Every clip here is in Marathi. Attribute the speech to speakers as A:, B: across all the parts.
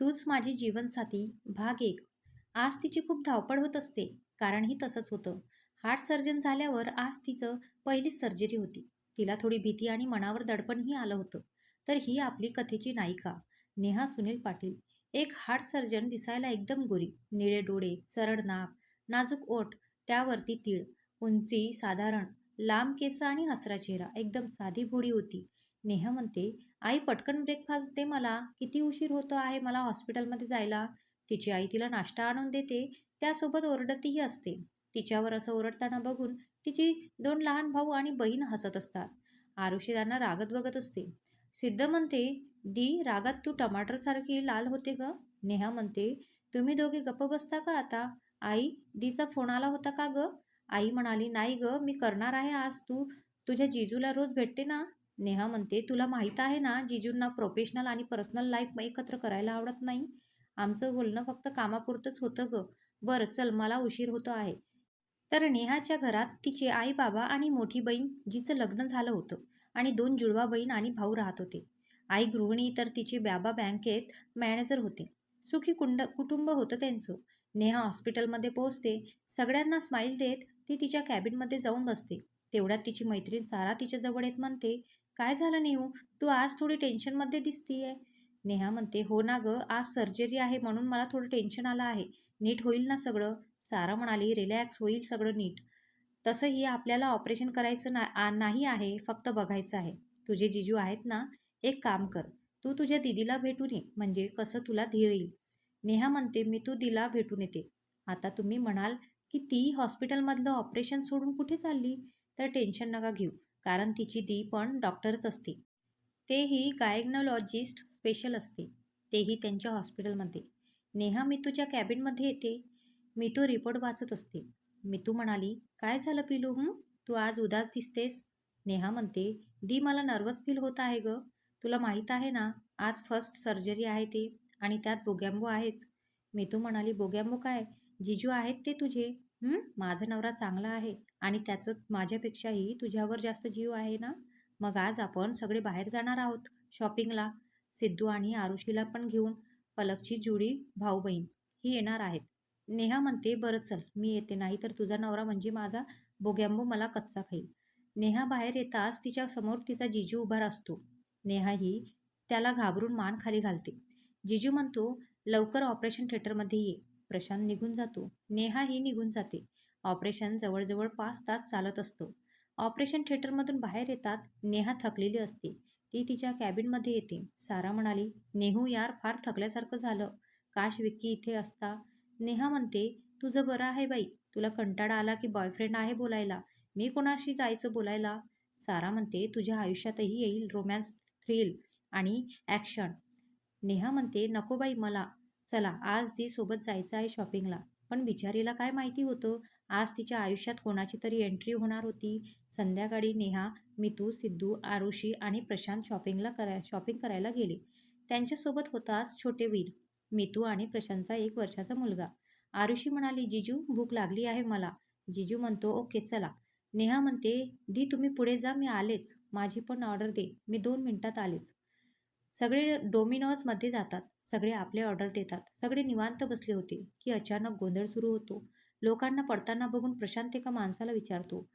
A: तूच माझी जीवनसाथी भाग एक. आज तिची खूप धावपळ होत असते कारण ही तसंच होतं. हार्ट सर्जन झाल्यावर आज तिचं पहिलीच सर्जरी होती. तिला थोडी भीती आणि मनावर दडपणही आलं होतं. तर ही आपली कथेची नायिका नेहा सुनील पाटील. एक हार्ट सर्जन दिसायला एकदम गोरी. निळे डोळे सरळ नाक नाजूक ओठ त्यावरती तीळ उंची साधारण लांब केस आणि हसरा चेहरा. एकदम साधी भोळी होती. नेहा म्हणते आई पटकन ब्रेकफास्ट दे मला. किती उशीर होतो आहे मला हॉस्पिटलमध्ये जायला. तिची आई तिला नाश्ता आणून देते. त्यासोबत ओरडतही असते. तिच्यावर असं ओरडताना बघून तिची दोन लहान भाऊ आणि बहीण हसत असतात. आरुषी त्यांना रागत बघत असते. सिद्ध म्हणते दी रागात तू टमाटरसारखी लाल होते ग. नेहा म्हणते तुम्ही दोघे गप्प बसता का आता? आई दीचा फोन आला होता का ग? आई म्हणाली नाही ग मी करणार आहे आज तू. तुझ्या जिजूला रोज भेटते ना. नेहा म्हणते तुला माहीत आहे ना जिजूंना प्रोफेशनल आणि पर्सनल लाईफ एकत्र करायला आवडत नाही? आमचं बोलणं फक्त कामापुरतंच होतं ग. बरं चल मला उशीर होतो आहे. तर नेहाच्या घरात तिचे आई बाबा आणि मोठी बहीण जिचं लग्न झालं होतं आणि दोन जुळवा बहीण आणि भाऊ राहत होते. आई गृहिणी तर तिचे बाबा बँकेत मॅनेजर होते. सुखी कुंड कुटुंब होतं त्यांचं. नेहा हॉस्पिटलमध्ये पोहोचते. सगळ्यांना स्माईल देत ती तिच्या कॅबिनमध्ये जाऊन बसते. तेवढ्यात तिची मैत्रीण सारा तिच्याजवळ येत म्हणते काय झालं नेहू? तू आज थोडी टेन्शनमध्ये दिसतीये. नेहा म्हणते हो ना गं आज सर्जरी आहे म्हणून मला थोडं टेन्शन आलं आहे. नीट होईल ना सगळं? सारा म्हणाली रिलॅक्स होईल सगळं नीट. तसंही आपल्याला ऑपरेशन करायचं ना नाही आहे फक्त बघायचं आहे. तुझे जिजू आहेत ना एक काम कर. तू तुझ्या दिदीला भेटून ये म्हणजे कसं तुला धीर येईल. नेहा म्हणते मी तू दिला भेटून येते. आता तुम्ही म्हणाल की ती हॉस्पिटलमधलं ऑपरेशन सोडून कुठे चालली? तर टेन्शन नका घेऊ. कारण तिची दी पण डॉक्टरच असते. तेही गायग्नॉलॉजिस्ट स्पेशल असते. तेही त्यांच्या हॉस्पिटलमध्ये नेहा मितूच्या कॅबिनमध्ये येते. मी रिपोर्ट वाचत असते. मितू म्हणाली काय झालं पिलू हं? तू आज उदास दिसतेस. नेहा म्हणते दी मला नर्वस फील होत आहे ग. तुला माहीत आहे ना आज फर्स्ट सर्जरी आहे ते आणि त्यात बोगॅम्बो आहेच. मितू म्हणाली बोगॅम्बो काय? जिजू आहेत ते तुझे? माझा नवरा चांगला आहे. आणि त्याचं माझ्यापेक्षाही तुझ्यावर जास्त जीव आहे ना मग आज आपण सगळे बाहेर जाणार आहोत शॉपिंगला. सिद्धू आणि आरुषीला पण घेऊन पलकची जुडी भाऊ बहीण ही येणार आहेत. नेहा म्हणते बरं चल मी येते नाही तर तुझा नवरा म्हणजे माझा बोग्यांबो मला कच्चा खाईल. नेहा बाहेर येताच तिच्या समोर तिचा जिजू उभा असतो नेहा ही त्याला घाबरून मान खाली घालते. जिजू म्हणतो लवकर ऑपरेशन थिएटरमध्ये ये. प्रशांत निघून जातो. नेहा ही निघून जाते. ऑपरेशन जवळजवळ पाच तास चालत असतो. ऑपरेशन थिएटरमधून बाहेर येतात नेहा थकलेली असते. ती तिच्या कॅबिनमध्ये येते. सारा म्हणाली नेहू यार फार थकल्यासारखं झालं. काश विक्की इथे असता. नेहा म्हणते तुझं बरं आहे बाई. तुला कंटाळा आला की बॉयफ्रेंड आहे बोलायला. मी कोणाशी जायचं बोलायला? सारा म्हणते तुझ्या आयुष्यातही येईल रोमॅन्स थ्रिल आणि ॲक्शन नेहा म्हणते नको बाई मला. चला आज ती सोबत जायचं आहे शॉपिंगला पण बिचारीला काय माहिती होतं? आज तिच्या आयुष्यात कोणाची तरी एंट्री होणार होती? संध्याकाळी नेहा मितू सिद्धू आरुषी आणि प्रशांत शॉपिंगला करा शॉपिंग करायला गेले. त्यांच्यासोबत होताच छोटे वीर मितू आणि प्रशांतचा एक वर्षाचा मुलगा. आरुषी म्हणाली जिजू भूक लागली आहे मला. जिजू म्हणतो ओके चला. नेहा म्हणते दी तुम्ही पुढे जा मी आलेच. माझी पण ऑर्डर दे. मी दोन मिनिटात आलेच. सगळे डोमिनोजमध्ये जातात. सगळे आपले ऑर्डर देतात. सगळे निवांत बसले होते की अचानक गोंधळ सुरू होतो. लोकांना पडताना बघून प्रशांत एका माणसाला विचारतो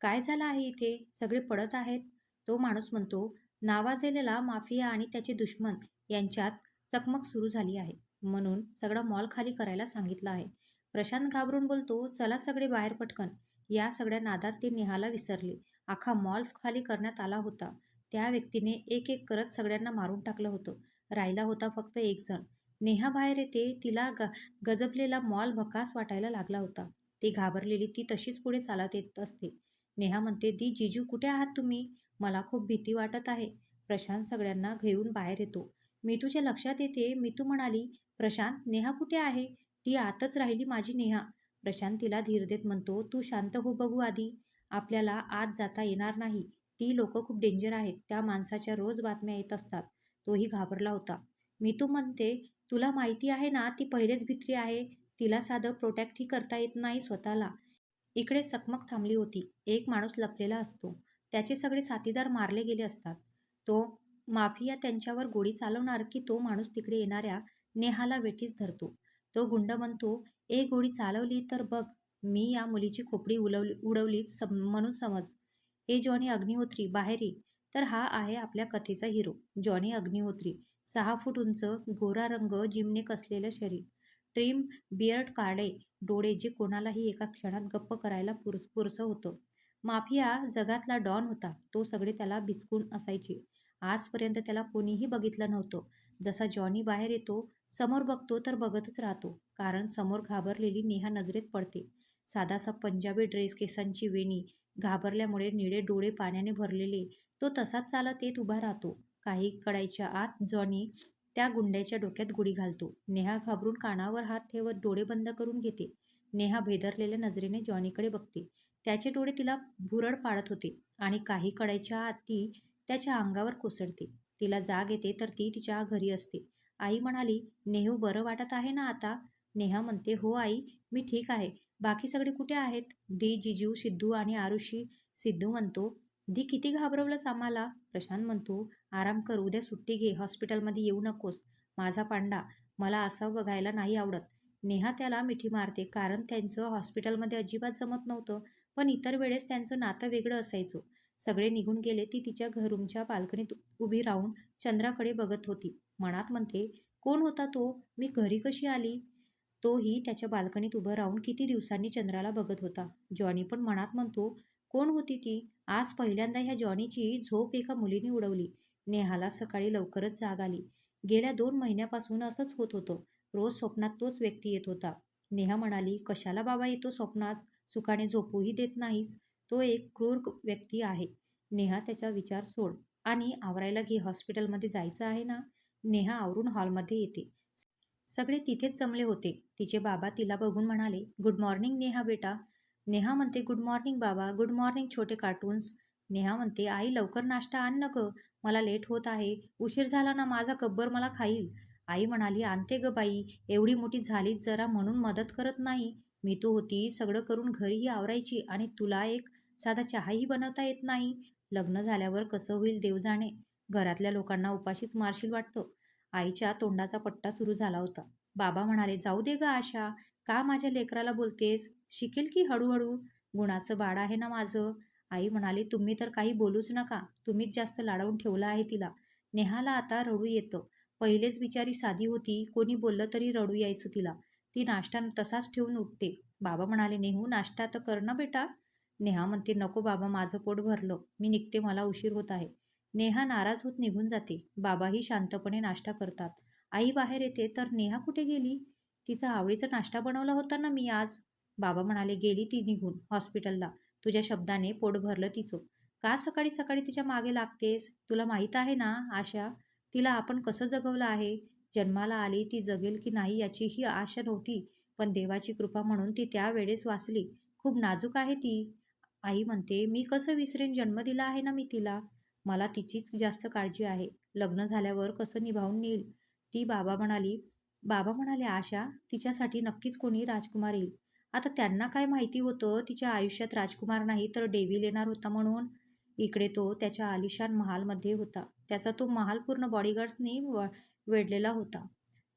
A: काय झालं आहे इथे? सगळे पडत आहेत? तो माणूस म्हणतो नावाजलेला माफिया आणि त्याचे दुश्मन यांच्यात चकमक सुरू झाली आहे. म्हणून सगळा मॉल खाली करायला सांगितलं आहे. प्रशांत घाबरून बोलतो चला सगळे बाहेर पटकन. या सगळ्या नादात ते नेहाला विसरले. आखा मॉल्स खाली करण्यात आला होता. त्या व्यक्तीने एक एक करत सगळ्यांना मारून टाकलं होतं. राहिला होता फक्त एक जण. नेहा बाहेर येते तिला ग गजबलेला मॉल भकास वाटायला लागला होता. ती घाबरलेली ती तशीच पुढे चालत येत असते. नेहा म्हणते दी जिजू कुठे आहात तुम्ही? मला खूप भीती वाटत आहे प्रशांत सगळ्यांना घेऊन बाहेर येतो. मितूच्या लक्षात येते. मितू म्हणाली प्रशांत नेहा कुठे आहे? ती आतच राहिली माझी नेहा प्रशांत तिला धीर देत म्हणतो तू शांत हो बघू आधी. आपल्याला आत जाता येणार नाही. ती लोक खूप डेंजर आहेत. त्या माणसाच्या रोज बातम्या येत असतात. तोही घाबरला होता. मितू म्हणते तुला माहिती आहे ना ती पहिलेच भित्री आहे. तिला साधं प्रोटेक्टही करता येत नाही स्वतःला. इकडे चकमक थांबली होती. एक माणूस लपलेला असतो. त्याचे सगळे साथीदार मारले गेले असतात. तो माफिया त्यांच्यावर गोळी चालवणार की तो माणूस तिकडे येणाऱ्या नेहाला वेठीस धरतो. तो गुंड म्हणतो ए गोळी चालवली तर बघ मी या मुलीची खोपडी उलवली उडवली सम म्हणून समज. ए जॉनी अग्निहोत्री बाहेरी तर हा आहे आपल्या कथेचा हिरो जॉनी अग्निहोत्री. सहा फूट उंच गोरा रंग जिमने कसलेलं शरीर. ट्रिम बियर्ड काळे डोळे जे कोणालाही एका क्षणात गप्प करायला पुरस पुरसं होतं. माफिया जगातला डॉन होता. तो सगळे त्याला भिचकून असायचे. आजपर्यंत त्याला कोणीही बघितलं नव्हतं. जसा जॉनी बाहेर येतो समोर बघतो तर बघतच राहतो. कारण समोर घाबरलेली नेहा नजरेत पडते. साधासा पंजाबी ड्रेस केसांची वेणी घाबरल्यामुळे निळे डोळे पाण्याने भरलेले तो तसाच चालत येत उभा राहतो. काही कळायच्या आत जॉनी त्या गुंड्याच्या डोक्यात गुढी घालतो. नेहा घाबरून कानावर हात ठेवत डोळे बंद करून घेते. नेहा भेदरलेल्या नजरेने जॉनीकडे बघते. त्याचे डोळे तिला भुरळ पाडत होते आणि काही कळायच्या आत ती त्याच्या अंगावर कोसळते. तिला जाग येते तर ती तिच्या घरी असते. आई म्हणाली नेहू बरं वाटत आहे ना आता? नेहा म्हणते हो आई मी ठीक आहे. बाकी सगळे कुठे आहेत? दी जिजू सिद्धू आणि आरुषी सिद्धू म्हणतो दी किती घाबरवलंस आम्हाला प्रशांत म्हणतो आराम कर उद्या सुट्टी घे हॉस्पिटलमध्ये येऊ नकोस. माझा पांडा मला असं बघायला नाही आवडत. नेहा त्याला मिठी मारते कारण त्यांचं हॉस्पिटलमध्ये अजिबात जमत नव्हतं पण इतर वेळेस त्यांचं नातं वेगळं असायचं. सगळे निघून गेले ती तिच्या घरूमच्या बाल्कनीत उभी राहून चंद्राकडे बघत होती. मनात म्हणते कोण होता तो? मी घरी कशी आली? तोही त्याच्या बाल्कनीत उभं राहून किती दिवसांनी चंद्राला बघत होता. जॉनी पण मनात म्हणतो कोण होती ती? आज पहिल्यांदा ह्या जॉनीची झोप एका मुलीने उडवली. नेहाला सकाळी लवकरच जाग आली. गेल्या दोन महिन्यापासून असंच होत होतं. रोज स्वप्नात तोच व्यक्ती येत होता. नेहा म्हणाली कशाला बाबा येतो स्वप्नात? सुखाने झोपूही देत नाहीस. तो एक क्रूर व्यक्ती आहे. नेहा त्याचा विचार सोड. आणि आवरायला घे हॉस्पिटलमध्ये जायचं आहे ना? नेहा आवरून हॉलमध्ये येते. सगळे तिथेच जमले होते. तिचे बाबा तिला बघून म्हणाले गुड मॉर्निंग नेहा बेटा. नेहा म्हणते गुड मॉर्निंग बाबा. गुड मॉर्निंग छोटे कार्टून्स. नेहा म्हणते आई लवकर नाश्ता आण न ग. मला लेट होत आहे. उशीर झाला ना माझा कब्बर मला खाईल. आई म्हणाली आणते ग बाई. एवढी मोठी झालीच जरा म्हणून मदत करत नाही. मी तू होती सगळं करून घरीही आवरायची आणि तुला एक साधा चहाही बनवता येत नाही. लग्न झाल्यावर कसं होईल देव जाणे. घरातल्या लोकांना उपाशीच मारशील वाटतं. आईच्या तोंडाचा पट्टा सुरू झाला होता. बाबा म्हणाले जाऊ दे ग आशा. का माझ्या लेकराला बोलतेस? शिकेल की हळूहळू? गुणाचं बाळ आहे ना माझं. आई म्हणाली तुम्ही तर काही बोलूच नका. तुम्हीच जास्त लाडवून ठेवलं आहे तिला. नेहाला आता रडू येतं. पहिलेच बिचारी साधी होती. कोणी बोललं तरी रडू यायचं तिला. ती नाश्ता तसाच ठेवून उठते. बाबा म्हणाले नेहू नाश्ता तर कर ना बेटा. नेहा म्हणते नको बाबा माझं पोट भरलं. मी निघते मला उशीर होत आहे. नेहा नाराज होत निघून जाते. बाबाही शांतपणे नाश्ता करतात. आई बाहेर येते तर नेहा कुठे गेली? तिचा आवडीचा नाश्ता बनवला होता ना मी आज? बाबा म्हणाले गेली ती निघून हॉस्पिटलला. तुझ्या शब्दाने पोट भरलं तिचं. का सकाळी सकाळी तिच्यामागे लागतेस? तुला माहीत आहे ना आशा? तिला आपण कसं जगवलं आहे? जन्माला आली ती जगेल की नाही याचीही आशा नव्हती. पण देवाची कृपा म्हणून ती त्यावेळेस वाचली. खूप नाजूक आहे ती. आई म्हणते मी कसं विसरेन जन्म दिला आहे ना मी तिला? मला तिचीच जास्त काळजी आहे. लग्न झाल्यावर कसं निभावून नेईल? ती बाबा म्हणाली बाबा म्हणाले आशा तिच्यासाठी नक्कीच कोणी राजकुमार येईल. आता त्यांना काय माहिती होतं? तिच्या आयुष्यात राजकुमार नाही तर डेव्हिल येणार होता म्हणून. इकडे तो त्याच्या आलिशान महालमध्ये होता. त्याचा तो महाल पूर्ण बॉडीगार्ड्सनी व वेढलेला होता.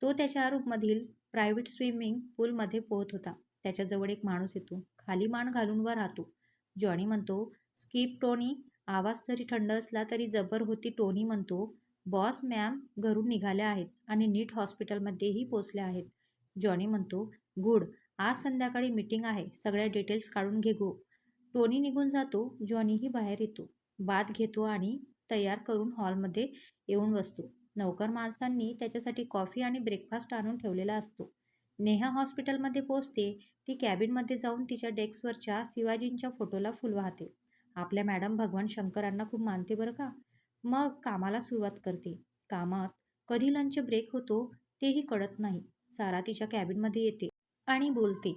A: तो त्याच्या रूममधील प्रायव्हेट स्विमिंग पूलमध्ये पोहत होता. त्याच्याजवळ एक माणूस येतो. खाली मान घालून वर राहतो. जॉनी म्हणतो स्कीप टोनी. आवाज जरी थंड असला तरी जबर होती टोनी म्हणतो. बॉस मॅम घरून निघाल्या आहेत आणि नीट हॉस्पिटलमध्येही पोचल्या आहेत. जॉनी म्हणतो गुड. आज संध्याकाळी मीटिंग आहे. सगळ्या डिटेल्स काढून घे गो टोनी निघून जातो. जॉनीही बाहेर येतो. बाद घेतो आणि तयार करून हॉलमध्ये येऊन बसतो. नौकर माणसांनी त्याच्यासाठी कॉफी आणि ब्रेकफास्ट आणून ठेवलेला असतो. नेहा हॉस्पिटलमध्ये पोचते ती कॅबिनमध्ये जाऊन तिच्या डेस्कवरच्या शिवाजींच्या फोटोला फुल वाहते. आपल्या मॅडम भगवान शंकरांना खूप मानते बरं का? मग कामाला सुरुवात करते. कामात कधी लंच ब्रेक होतो तेही कळत नाही. सारा तिच्या कॅबिनमध्ये येते. आणि बोलते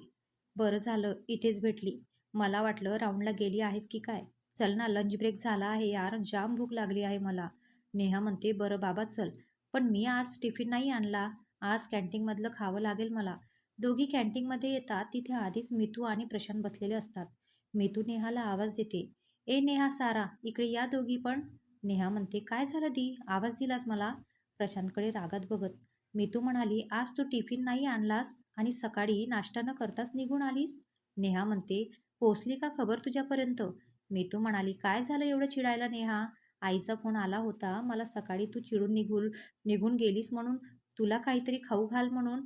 A: बरं झालं इथेच भेटली. मला वाटलं राऊंडला गेली आहेस की काय? चल ना लंच ब्रेक झाला आहे यार जाम भूक लागली आहे मला. नेहा म्हणते बरं बाबा चल. पण मी आज टिफिन नाही आणला. आज कॅन्टीनमधलं खावं लागेल मला. दोघी कॅन्टीनमध्ये येतात. तिथे आधीच मितू आणि प्रशांत बसलेले असतात. मितू नेहाला आवाज देते ए नेहा सारा इकडे या दोघी पण. नेहा म्हणते काय झालं दी? आवाज दिलास मला? प्रशांतकडे रागात बघत मीतू म्हणाली आज तू टिफिन नाही आणलास आणि सकाळी नाश्ता न करताच निघून आलीस? नेहा म्हणते पोचली का खबर तुझ्यापर्यंत? मीतू म्हणाली काय झालं एवढं चिडायला नेहा? आईचा फोन आला होता मला सकाळी तू चिडून निघून निघून गेलीस म्हणून तुला काहीतरी खाऊ घाल म्हणून.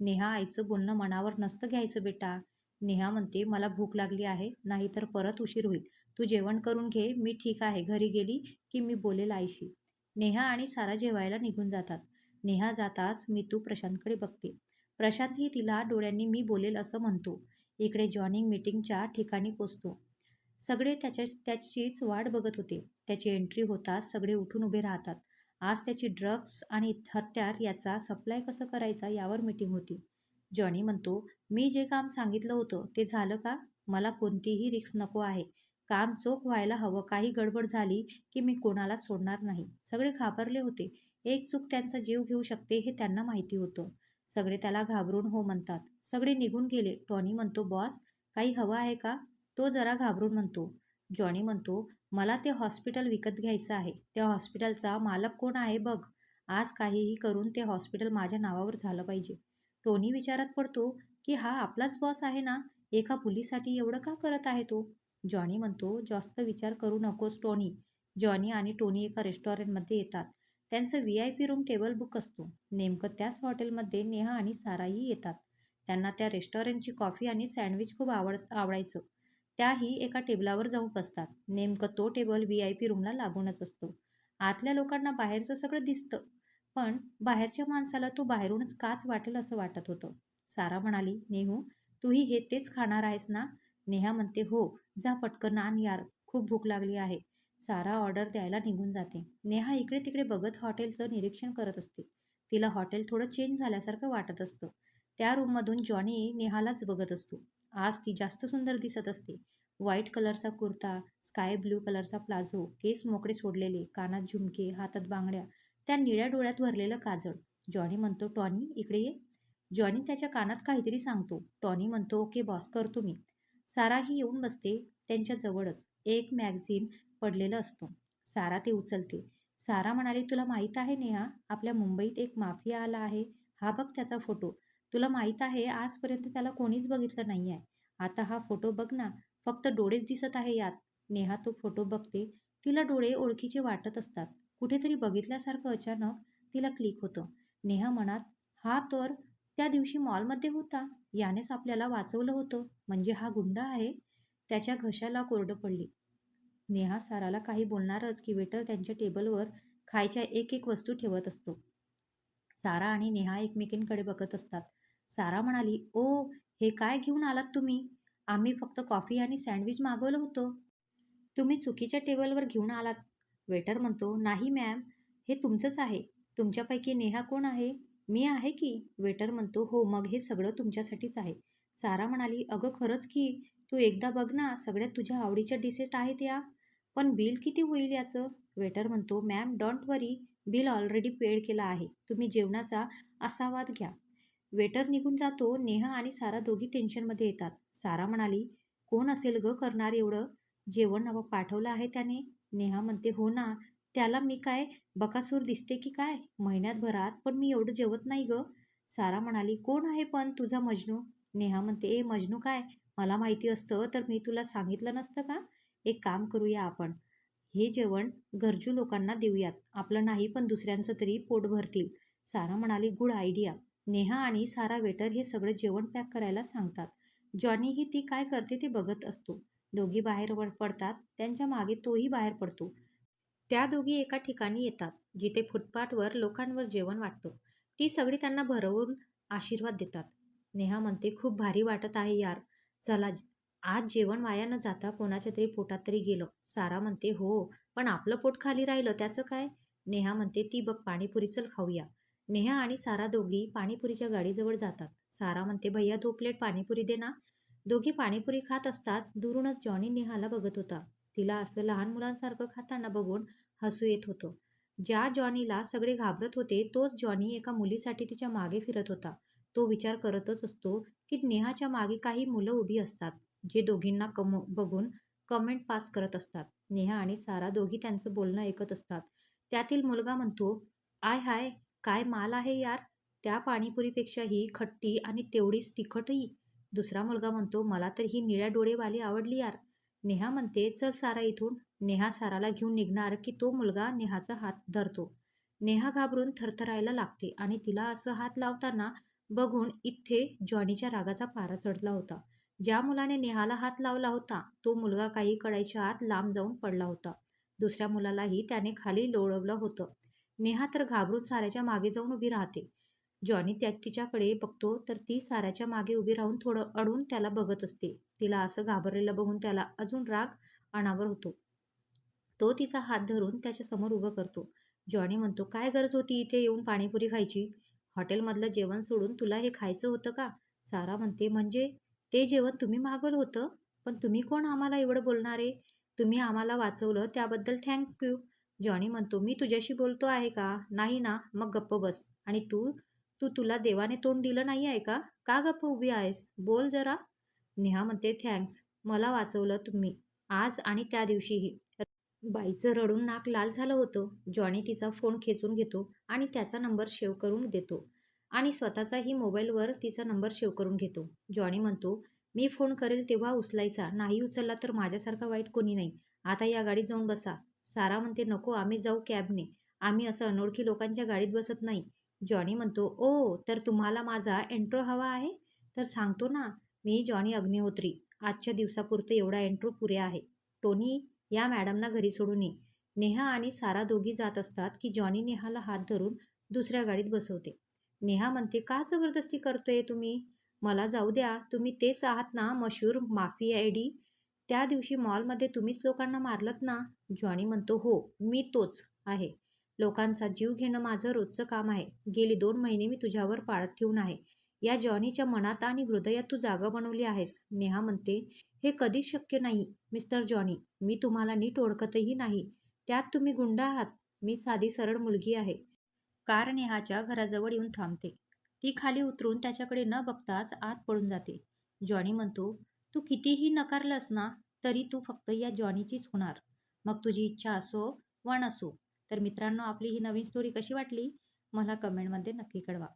A: नेहा आईचं बोलणं मनावर नसतं घ्यायचं बेटा. नेहा म्हणते मला भूक लागली आहे नाहीतर परत उशीर होईल. तू जेवण करून घे मी ठीक आहे घरी गेली की मी बोलेल आईशी. नेहा आणि सारा जेवायला निघून जातात. नेहा जाताच मी तू प्रशांतकडे बघते. प्रशांतही तिला डोळ्यांनी मी बोलेल असं म्हणतो. इकडे जॉनिंग मीटिंगच्या ठिकाणी पोचतो. सगळे त्याच्या त्याचीच वाट बघत होते. त्याची एंट्री होताच सगळे उठून उभे राहतात. आज त्याची ड्रग्ज आणि हत्यार याचा सप्लाय कसं करायचा यावर मीटिंग होती. जॉनी म्हणतो मी जे काम सांगितलं होतं ते झालं का? मला कोणतीही रिक्स नको आहे. काम चोख व्हायला हवं. काही गडबड झाली की मी कोणाला सोडणार नाही. सगळे घाबरले होते. एक चूक त्यांचा जीव घेऊ शकते हे त्यांना माहिती होतं. सगळे त्याला घाबरून हो म्हणतात. सगळे निघून गेले. टॉनी म्हणतो बॉस काही हवं आहे का? तो जरा घाबरून म्हणतो. जॉनी म्हणतो मला ते हॉस्पिटल विकत घ्यायचं आहे. त्या हॉस्पिटलचा मालक कोण आहे बघ. आज काहीही करून ते हॉस्पिटल माझ्या नावावर झालं पाहिजे. टोनी विचारात पडतो की हा आपलाच बॉस आहे ना? एका मुलीसाठी एवढं का करत आहे तो? जॉनी म्हणतो जास्त विचार करू नकोस टोनी. जॉनी आणि टोनी एका रेस्टॉरंटमध्ये येतात. त्यांचं V I P room table book असतो. नेमकं त्याच हॉटेलमध्ये नेहा आणि साराही येतात. त्यांना त्या रेस्टॉरंटची कॉफी आणि सँडविच खूप आवड आवडायचं. त्याही एका टेबलावर जाऊन बसतात. नेमकं तो टेबल व्ही आय पी रूमला लागूनच असतो. आतल्या लोकांना बाहेरचं सगळं दिसतं. पण बाहेरच्या माणसाला तो बाहेरूनच काच वाटेल असं वाटत होतं. सारा म्हणाली नेहू तूही हे तेच खाणार आहेस ना? नेहा म्हणते हो जा पटकन आण यार खूप भूक लागली आहे. सारा ऑर्डर द्यायला निघून जाते. नेहा इकडे तिकडे बघत हॉटेलचं निरीक्षण करत असते. तिला हॉटेल थोडं चेंज झाल्यासारखं वाटत असतं. त्या रूममधून जॉनी नेहालाच बघत असतो. आज ती जास्त सुंदर दिसत असते. व्हाईट कलरचा कुर्ता स्काय ब्ल्यू कलरचा प्लाझो केस मोकळे सोडलेले कानात झुमके हातात बांगड्या त्या निळ्या डोळ्यात भरलेलं काजळ. जॉनी म्हणतो टॉनी इकडे ये. जॉनी त्याच्या कानात काहीतरी सांगतो. टॉनी म्हणतो ओके बॉस करतो मी. साराही येऊन बसते त्यांच्या जवळच. एक मॅगझिन पडलेलं असतो. सारा ते उचलते. सारा म्हणाली तुला माहीत आहे नेहा आपल्या मुंबईत एक माफिया आला आहे. हा बघ त्याचा फोटो. तुला माहीत आहे आजपर्यंत त्याला कोणीच बघितलं नाही आहे आता हा फोटो बघ ना. फक्त डोळेच दिसत आहे यात. नेहा तो फोटो बघते. तिला डोळे ओळखीचे वाटत असतात. कुठेतरी बघितल्यासारखं अचानक तिला क्लिक होतं. नेहा मनात हा तर त्या दिवशी मॉलमध्ये होता. यानेच आपल्याला वाचवलं होतं. म्हणजे हा गुंड आहे. त्याच्या घशाला कोरडं पडली. नेहा साराला काही बोलणारच की वेटर त्यांच्या टेबलवर खायच्या एक एक वस्तू ठेवत असतो. सारा आणि नेहा एकमेकींकडे बघत असतात. सारा म्हणाली ओ हे काय घेऊन आलात तुम्ही? आम्ही फक्त कॉफी आणि सँडविच मागवलं होतं. तुम्ही चुकीच्या टेबलवर घेऊन आलात. वेटर म्हणतो नाही मॅम. हे तुमचंच आहे. तुमच्यापैकी नेहा कोण आहे? मी आहे की? वेटर म्हणतो हो मग हे सगळं तुमच्यासाठीच आहे. सारा म्हणाली अगं खरंच की. तू एकदा बघ ना सगळ्यात तुझ्या आवडीच्या डिशेस आहेत या. पण बिल किती होईल याचं? वेटर म्हणतो ma'am don't worry. Bill already paid केला आहे. तुम्ही जेवणाचा आसावाद घ्या. वेटर निघून जातो नेहा आणि सारा दोघी टेन्शनमध्ये येतात. सारा म्हणाली कोण असेल ग करणार एवढं? जेवण पाठवलं आहे त्याने. नेहा म्हणते हो ना. त्याला मी काय बकासूर दिसते की काय? महिन्यातभरात पण मी एवढं जेवत नाही ग. सारा म्हणाली कोण आहे पण तुझा मजनू? नेहा म्हणते ए मजनू काय? मला माहिती असतं तर मी तुला सांगितलं नसतं का? एक काम करूया आपण. हे जेवण गरजू लोकांना देऊयात. आपलं नाही पण दुसऱ्यांचं तरी पोट भरतील. सारा म्हणाली गुड आयडिया. नेहा आणि सारा वेटर हे सगळं जेवण पॅक करायला सांगतात. जॉनीही ती काय करते ते बघत असतो. दोघी बाहेर पडतात. त्यांच्या मागे तोही बाहेर पडतो. त्या दोघी एका ठिकाणी येतात जिथे फुटपाथवर लोकांवर जेवण वाटतं. ती सगळी त्यांना भरवून आशीर्वाद देतात. नेहा म्हणते खूप भारी वाटत आहे यार. चला ज- आज जेवण वाया न जाता कोणाच्या तरी पोटात तरी गेलो. सारा म्हणते हो पण आपलं पोट खाली राहिलं त्याचं काय? नेहा म्हणते ती बघ पाणीपुरी चल खाऊया. नेहा आणि सारा दोघी पाणीपुरीच्या गाडीजवळ जातात. सारा म्हणते भैया दो प्लेट पाणीपुरी दे ना. दोघी पाणीपुरी खात असतात दुरूनच जॉनी नेहाला बघत होता. तिला असं लहान मुलांसारखं खाताना बघून हसू येत होतं. ज्या जॉनीला सगळे घाबरत होते तोच जॉनी एका मुलीसाठी तिच्यामागे फिरत होता. तो विचार करतच असतो की नेहाच्या मागे काही मुलं उभी असतात जे दोघींना कम बघून कमेंट पास करत असतात. नेहा आणि सारा दोघी त्यांचं बोलणं ऐकत असतात. त्यातील मुलगा म्हणतो आय हाय काय माल आहे यार? त्या पाणीपुरीपेक्षाही खट्टी आणि तेवढीच तिखटही. दुसरा मुलगा म्हणतो मला तर ही निळ्या डोळेवाली आवडली यार. नेहा म्हणते चल सारा इथून. नेहा साराला घेऊन निघणार की तो मुलगा नेहाचा हात धरतो. नेहा घाबरून थरथरायला लागते आणि तिला असं हात लावताना बघून इथे जॉनीच्या रागाचा पारा चढला होता. ज्या मुलाने नेहाला हात लावला होता तो मुलगा काही कडायच्या आत लांब जाऊन पडला होता. दुसऱ्या मुलालाही त्याने खाली लोळवलं होतं. नेहा तर घाबरून साऱ्याच्या मागे जाऊन उभी राहते. जॉनी त्या तिच्याकडे बघतो तर ती साऱ्याच्या मागे उभी राहून थोडं अडून त्याला बघत असते. तिला असं घाबरलेलं बघून त्याला अजून राग अनावर होतो. तो तिचा हात धरून त्याच्यासमोर उभं करतो. जॉनी म्हणतो काय गरज होती इथे येऊन पाणीपुरी खायची? हॉटेलमधलं जेवण सोडून तुला हे खायचं होतं का? सारा म्हणते म्हणजे ते जेवण तुम्ही मागवलं होतं? पण तुम्ही कोण आम्हाला एवढं बोलणारे? तुम्ही आम्हाला वाचवलं त्याबद्दल थँक्यू जॉनी म्हणतो मी तुझ्याशी बोलतो आहे का? नाही ना मग गप्प बस. आणि तू तू तुला देवाने तोंड दिलं नाही आहे का? का गप्प उभी आहेस? बोल जरा. नेहा म्हणते थँक्स. मला वाचवलं तुम्ही. आज आणि त्या दिवशीही. बाईचं रडून नाक लाल झालं होतं. जॉनी तिचा फोन खेचून घेतो आणि त्याचा नंबर सेव्ह करून देतो. आणि स्वतःचाही मोबाईलवर तिचा नंबर सेव्ह करून घेतो. जॉनी म्हणतो मी फोन करेल तेव्हा उचलायचा. नाही उचलला तर माझ्यासारखा वाईट कोणी नाही. आता या गाडीत जाऊन बसा. सारा म्हणते नको. आम्ही जाऊ कॅबने. आम्ही असं अनोळखी लोकांच्या गाडीत बसत नाही. जॉनी म्हणतो ओ तर तुम्हाला माझा एंट्रो हवा आहे? तर सांगतो ना मी जॉनी अग्निहोत्री. आजच्या दिवसापुरतं एवढा एंट्रो पुरे आहे. टोनी या मॅडमना घरी सोडून ये. नेहा आणि सारा दोघी जात असतात की जॉनी नेहाला हात धरून दुसऱ्या गाडीत बसवते. नेहा म्हणते का जबरदस्ती करतोय तुम्ही? मला जाऊ द्या. तुम्ही तेच आहात ना मशहूर माफी एडी? त्या दिवशी मॉलमध्ये तुम्हीच लोकांना मारलत ना? जॉनी म्हणतो हो मी तोच आहे. लोकांचा जीव घेणं माझं रोजचं काम आहे. गेली दोन महिने मी तुझ्यावर पाळत ठेवून आहे. या जॉनीच्या मनात आणि हृदयात तू जागा बनवली आहेस. नेहा म्हणते हे कधीच शक्य नाही मिस्टर जॉनी. मी तुम्हाला नीट ओळखतही नाही. त्यात तुम्ही गुंड आहात. मी साधी सरळ मुलगी आहे. कार नेहाच्या घराजवळ येऊन थांबते. ती खाली उतरून त्याच्याकडे न बघताच आत पळून जाते. जॉनी म्हणतो तू कितीही नकारलंस ना तरी तू फक्त या जॉनीचीच होणार. मग तुझी इच्छा असो वा नसो तर मित्रांनो आपली ही नवीन स्टोरी कशी वाटली? मला कमेंटमध्ये नक्की कळवा.